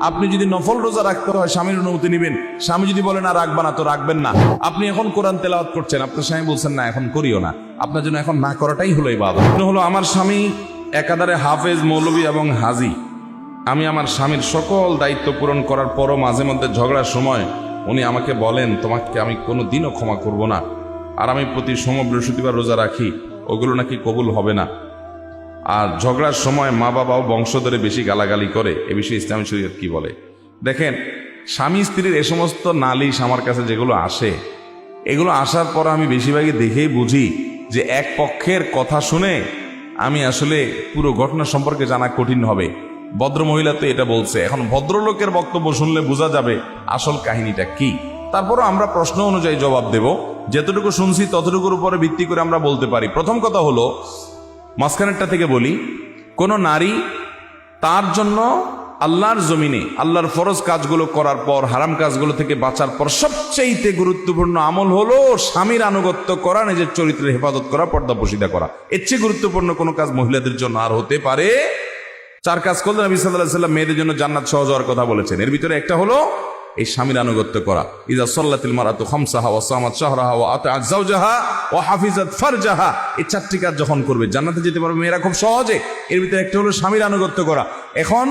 আপনি যদি নফল রোজা রাখতে হয়, স্বামীর অনুমতি নেবেন। স্বামী যদি বলেন না, রাখবা না, তো রাখবেন না। আপনি এখন কোরআন তেলাওয়াত করছেন। আপনার স্বামী বলছেন, না, এখন করিও না। আপনার জন্য এখন না করাটাই হলো ইবাদত। হলো আমার স্বামী একাধারে হাফেজ, মৌলবী এবং হাজি। আমি আমার স্বামীর সকল দায়িত্ব পূরণ করার পরও মাঝে মধ্যে ঝগড়ার সময় উনি আমাকে বলেন, তোমাকে আমি কোনো দিনও ক্ষমা করব না। আর আমি প্রতি সোম বৃহস্পতিবার রোজা রাখি। ওগুলো নাকি কবুল হবে না। আর ঝগড়ার সময় মা বাবাও বংশধরে বেশি গালাগালি করে। এ বিষয়ে ইসলামী শরীয়ত কি বলে? দেখেন, স্বামী স্ত্রীর এ সমস্ত নালিশ আমার কাছে যেগুলো আসে, এগুলো আসার পর আমি বেশিরভাগই দেখেই বুঝি যে এক পক্ষের কথা শুনে আমি আসলে পুরো ঘটনা সম্পর্কে জানা কঠিন হবে। ভদ্র মহিলা তো এটা বলছে। এখন ভদ্রলোকের বক্তব্য শুনলে বোঝা যাবে আসল কাহিনীটা কি। তারপরও আমরা প্রশ্ন অনুযায়ী জবাব দেব। যতটুকু শুনছি ততটুকুর উপরে ভিত্তি করে আমরা বলতে পারি। প্রথম কথা হলো মাঝখানেরটা থেকে বলি, কোন নারী তার জন্য আল্লাহর জমিনে, আল্লাহর ফরজ কাজগুলো করার পর, হারাম কাজগুলো থেকে বাঁচার পর সবচেয়ে গুরুত্বপূর্ণ আমল হলো স্বামীর আনুগত্য করা, নিজের চরিত্রের হেফাজত করা, পর্দা করা। এর চেয়ে গুরুত্বপূর্ণ কোনো কাজ মহিলাদের জন্য আর হতে পারে চার কাজ করলে নবী সাল্লাহ সাল্লাম মেয়েদের জন্য জান্নাত সহজ হওয়ার কথা বলেছেন। এর ভিতরে একটা হলো এই স্বামীর আনুগত্য করা। ইজা সাল্লাতিল মারাতু খামসাহা ওয়া সামাত শাহরাহা ওয়া আতাআত যাওজাহা ওয়া হাফিজাত ফারজাহা। এই চারটি কাজ যখন করবে, জান্নাতে যেতে পারবে মেয়েরা খুব সহজে। এর ভিতরে একটা হলো স্বামীর আনুগত্য করা। এখন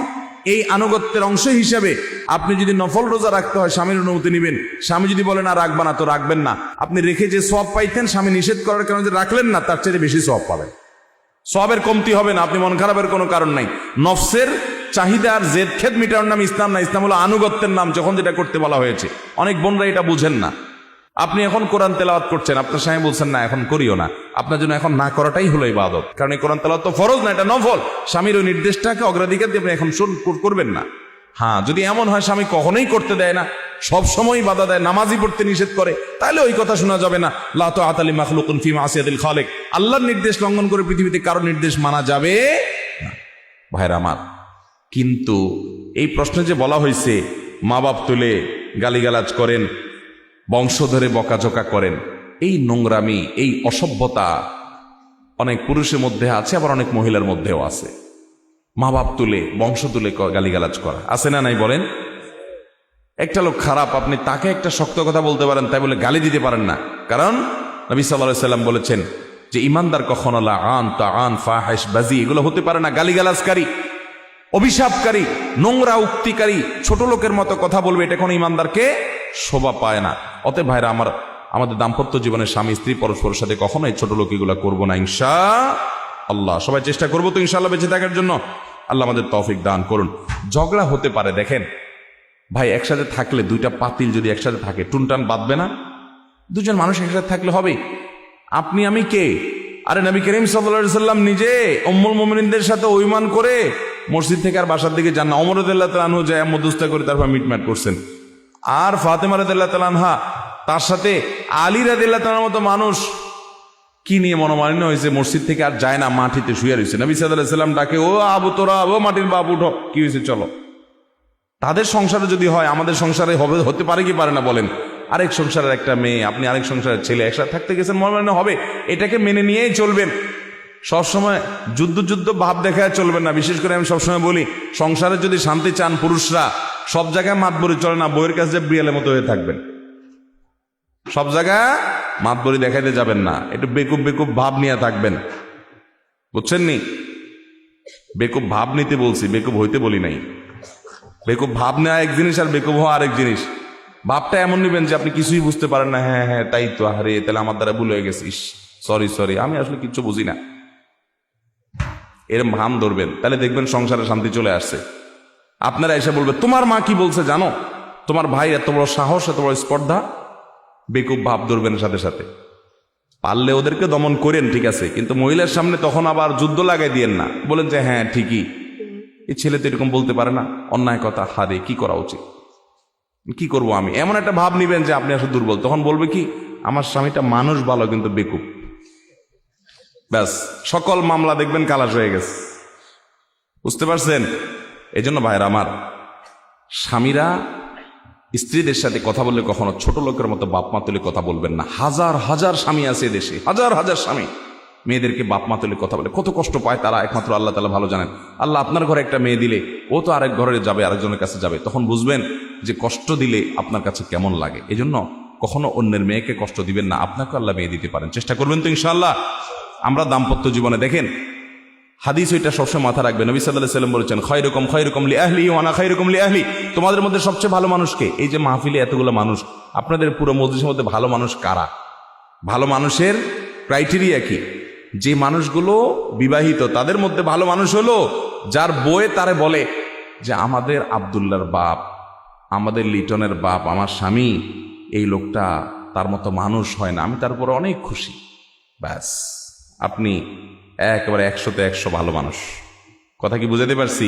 এই আনুগত্যের অংশ হিসেবে আপনি যদি নফল রোজা রাখতে হয়, স্বামীর অনুমতি নেবেন। স্বামী যদি বলেন না, রাখবা না, তো রাখবেন না। আপনি রেখে যে সব পাইতেন, স্বামী নিষেধ করার কারণে যে রাখলেন না, তার চেয়ে বেশি সব পাবেন। সবের কমতি হবে না, আপনি মন খারাপের কোনো কারণ নাই। নফসের চাহিদার জেদ, খেদ মিটানোর নাম ইসলাম না, ইসলাম হলো আনুগত্যের নাম, যখন যেটা করতে বলা হয়েছে। অনেক বোনরা এটা বুঝেন না। আপনি এখন কোরআন তেলাওয়াত করছেন, আপনার স্বামী বলছেন, না, এখন করিও না। আপনার জন্য এখন না করাটাই হলো ইবাদত। কারণ এই কোরআন তেলাওয়াত তো ফরজ না, এটা নফল। স্বামীর ওই নির্দেশটাকে অগ্রাধিকার দিয়ে আপনি এখন করবেন না। হ্যাঁ যদি এমন হয়, স্বামী কখনোই করতে দেয় না। সব সময় বাধা দেয় নামাজি পড়তে নিষেধ করে। তাহলে ওই কথা শোনা যাবে না। লাতো আতালি মাখলুকুন ফিমা আসিয়াদিল খালেক। আল্লাহর নির্দেশ লঙ্ঘন করে পৃথিবীতে কারও নির্দেশ মানা যাবে ভাইরা আমার কিন্তু এই প্রশ্নে যে বলা হয়েছে, মা বাপ তুলে গালিগালাজ করেন বংশ ধরে বকাঝকা করেন, এই নোংরামি, এই অসভ্যতা অনেক পুরুষের মধ্যে আছে, আবার অনেক মহিলার মধ্যেও আছে। মা বাপ তুলে, বংশ তুলে গালিগালাজ করা। আছে না নাই বলেন? একটা লোক খারাপ, আপনি তাকে একটা শক্ত কথা বলতে পারেন, তাই বলে গালি দিতে পারেন না। কারণ নবী সাল্লাহ সাল্লাম বলেছেন যে, ইমানদার কখনো আন, তা আন ফাহেস বাজি, এগুলো হতে পারে না, গালিগালাজকারী। অভিশাপকারী, নোংরা উক্তিকারী, ছোট লোকের মতো কথা বলবে, এটা কোনো ইমানদারকে শোভা পায় না। অতএব ভাইরা, আমার, আমাদের দাম্পত্য জীবনের স্বামী, স্ত্রী, পরস্পরের সাথে কখনো এই ছোট লোক করব না ইনশা আল্লাহ সবাই চেষ্টা করব তো ইনশাল্লাহ বেঁচে থাকার জন্য। আল্লাহ আমাদের তফিক দান করুন। ঝগড়া হতে পারে, দেখেন। ভাই, একসাথে থাকলে দুইটা পাতিল যদি একসাথে থাকে, টুনটান বাঁধবে না? দুজন মানুষ একসাথে থাকলে হবে। আপনি, আমি কে? আরে, নবী করিম সাল্লা সাল্লাম নিজে অম্মুল মোমিনদের সাথে অভিমান করে মসজিদ থেকে আর বাসার দিকে যান না। অমরদুল্লাহ তালানহু যায় মধ্যস্থা করে তারপর মিটমাট করছেন। আর ফাতেমা রাদিল্লাহ তালানহা তার সাথে আলী রাদিল্লাহ তালার মতো মানুষ, কি নিয়ে মনোমালিন্য হয়েছে? মসজিদ থেকে আর যায় না, মাটিতে শুয়ে রয়েছে। নবী সাল্লাম ডাকে, ও আবু তোরা, ও মাটির বাবু উঠো। কি হয়েছে? চলো। তাদের সংসারে যদি হয়, আমাদের সংসারে হবে, হতে পারে কি পারে না বলেন। আরেক সংসারের একটা মেয়ে, আপনি আরেক সংসারের ছেলে একসাথে থাকতে গেছেন মনে হবে। এটাকে মেনে নিয়েই চলবেন। সবসময় যুদ্ধ যুদ্ধ ভাব দেখায় চলবেন না। বিশেষ করে আমি সবসময় বলি, সংসারে যদি শান্তি চান পুরুষরা, সব জায়গায় মাত মাতবরি চলে না বইয়ের কাছে বিড়ালের মতো হয়ে থাকবেন। সব জায়গায় মাত মাতবরি দেখাইতে যাবেন না। একটু বেকুব বেকুব ভাব নিয়ে থাকবেন। বুঝছেন নি? বেকুব ভাব নিতে বলছি, বেকুব হইতে বলি নাই। বেকুব ভাব নেওয়া এক জিনিস আর বেকুব হওয়া আরেক জিনিস। ভাবটা এমন নেবেন যে আপনি কিছুই বুঝতে পারেন না হ্যাঁ হ্যাঁ তাই তো আরে তাহলে আমার দ্বারা ভুল হয়ে গেছিস সরি সরি আমি আসলে কিচ্ছু বুঝি না। এরম ভাম ধরবেন। তাহলে দেখবেন সংসারে শান্তি চলে আসছে। আপনারা এসে বলবে, তোমার মা কি বলছে জানো? তোমার ভাই এত বড় সাহস, এত বড় স্পর্ধা? বেকুব ভাব ধরবেন সাথে সাথে। পারলে ওদেরকে দমন করেন, ঠিক আছে। কিন্তু মহিলার সামনে তখন আবার যুদ্ধ লাগাই দিয়েন না। বলেন যে হ্যাঁ ঠিকই। এই ছেলে তো এরকম বলতে পারে না। অন্যায় কথা হারে কি করা উচিত? কি করব আমি? এমন একটা ভাব নিবেন যে, আপনি আসলে দুর্বল। তখন বলবে কি, আমার স্বামীটা মানুষ ভালো, কিন্তু বেকুব। ব্যাস, সকল মামলা দেখবেন কালাস হয়ে গেছে। বুঝতে পারছেন? এই জন্য ভাইরা আমার, স্বামীরা স্ত্রীদের সাথে কথা বললে কখনো ছোট লোকের মতো বাপ মা তুলে কথা বলবেন না। হাজার হাজার স্বামী আছে দেশে, হাজার হাজার স্বামী। মেয়েদেরকে বাপ মা তুলে কথা বলে, কত কষ্ট পায় তারা, একমাত্র আল্লাহ তালা ভালো জানেন। আল্লাহ আপনার ঘরে একটা মেয়ে দিলে, ও তো আরেক ঘরে যাবে, আরেকজনের কাছে যাবে। তখন বুঝবেন যে কষ্ট দিলে আপনার কাছে কেমন লাগে। এজন্য জন্য কখনো অন্যের মেয়েকে কষ্ট দিবেন না আপনাকে আল্লাহ মেয়ে দিতে পারেন। চেষ্টা করবেন তো ইনশাল্লাহ আমরা দাম্পত্য জীবনে দেখেন, হাদিস ওইটা সবসময় মাথা রাখবে। নবী সাল্লাহ সাল্লাম বলেছেন খয় রকম খয় রকম লি আহলি ওয়ানা খয় রকম লি আহলি তোমাদের মধ্যে সবচেয়ে ভালো মানুষকে এই যে মাহফিলে এতগুলো মানুষ, আপনাদের পুরো মসজিদের মধ্যে ভালো মানুষ কারা? ভালো মানুষের ক্রাইটেরিয়া কি? যে মানুষগুলো বিবাহিত, তাদের মধ্যে ভালো মানুষ হলো যার বয়ে তারে বলে যে, আমাদের আবদুল্লার বাপ, আমাদের লিটনের বাপ, আমার স্বামী, এই লোকটা তার মতো মানুষ হয় না, আমি তার উপর অনেক খুশি। ব্যাস। আপনি একেবারে একশোতে একশো ভালো মানুষ। কথা কি বুঝাতে পারছি?